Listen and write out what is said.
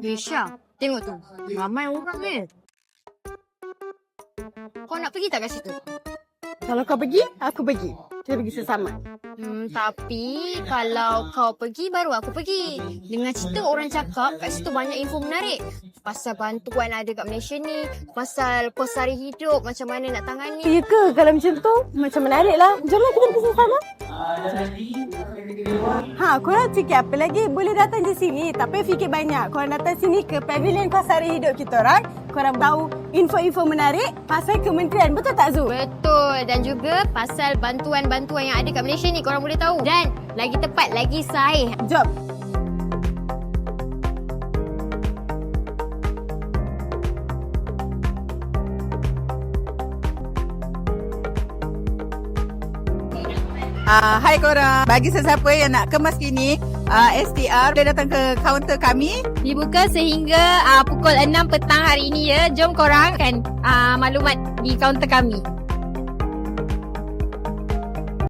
Gesha, tengok tu. Ramai orang ni. Kau nak pergi tak kat situ? Kalau kau pergi, aku pergi. Kita pergi sesama. Hmm, tapi kalau kau pergi baru aku pergi. Dengan cerita orang cakap kat situ banyak info menarik. Pasal bantuan ada kat Malaysia ni. Pasal kos sari hidup macam mana nak tangani. Ya ke? Kalau macam tu, macam menarik lah. Jomlah kita pergi sesama. Ha, korang fikir apa lagi? Boleh datang di sini. Payah fikir banyak. Korang datang sini ke pavilion kos hari hidup kita orang. Korang tahu info-info menarik pasal kementerian. Betul tak Zul? Betul dan juga pasal bantuan-bantuan yang ada kat Malaysia ni korang boleh tahu. Dan lagi tepat, lagi sahih. Jom. Uh, hai korang, bagi sesiapa yang nak kemas kini, uh, STR boleh datang ke kaunter kami. Dibuka sehingga uh, pukul 6 petang hari ini ya. Jom korang kan uh, maklumat di kaunter kami.